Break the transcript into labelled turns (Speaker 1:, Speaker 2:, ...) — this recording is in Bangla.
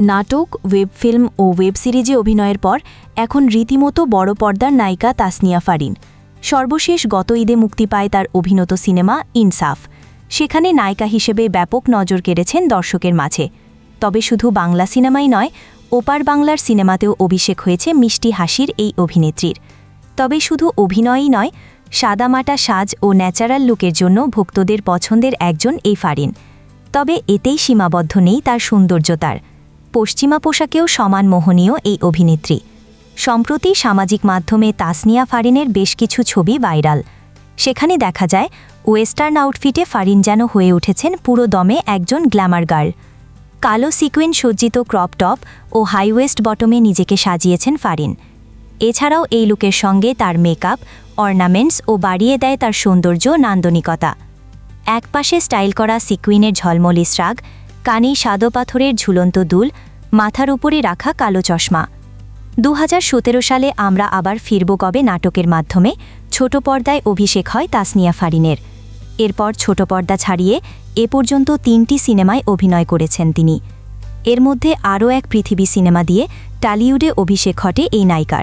Speaker 1: নাটক ওয়েব ফিল্ম ও ওয়েব সিরিজে অভিনয়ের পর এখন রীতিমতো বড় পর্দার নায়িকা তাসনিয়া ফারিন। সর্বশেষ গত ঈদে মুক্তি পায় তার অভিনীত সিনেমা ইনসাফ। সেখানে নায়িকা হিসেবে ব্যাপক নজর কেড়েছেন দর্শকের মাঝে। তবে শুধু বাংলা সিনেমাই নয়, ওপার বাংলার সিনেমাতেও অভিষেক হয়েছে মিষ্টি হাসির এই অভিনেত্রীর। তবে শুধু অভিনয়ই নয়, সাদামাটা সাজ ও ন্যাচারাল লুকের জন্য ভক্তদের পছন্দের একজন এই ফারিন। তবে এতেই সীমাবদ্ধ নেই তার সৌন্দর্যতার। পশ্চিমা পোশাকেও সমান মোহনীয় এই অভিনেত্রী। সম্প্রতি সামাজিক মাধ্যমে তাসনিয়া ফারিনের বেশ কিছু ছবি ভাইরাল। সেখানে দেখা যায়, ওয়েস্টার্ন আউটফিটে ফারিন যেন হয়ে উঠেছেন পুরো দমে একজন গ্ল্যামার গার্ল। কালো সিকুইন সজ্জিত ক্রপ টপ ও হাইওয়েস্ট বটমে নিজেকে সাজিয়েছেন ফারিন। এছাড়াও এই লুকের সঙ্গে তার মেকআপ, অর্নামেন্টস ও বাড়িয়ে দেয় তার সৌন্দর্য নান্দনিকতা। একপাশে স্টাইল করা সিকুইনের ঝলমলি শ্রাগ কানে সাদো পাথরের ঝুলন্ত দুল, মাথার উপরে রাখা কালো চশমা। দু হাজার সতেরো সালে আমরা আবার ফিরব কবে নাটকের মাধ্যমে, ছোট পর্দায় অভিষেক হয় তাসনিয়া ফারিনের। এরপর ছোট পর্দা ছাড়িয়ে এ পর্যন্ত তিনটি সিনেমায় অভিনয় করেছেন তিনি। এর মধ্যে আরও এক পৃথিবী সিনেমা দিয়ে টালিউডে অভিষেক ঘটে এই নায়িকার।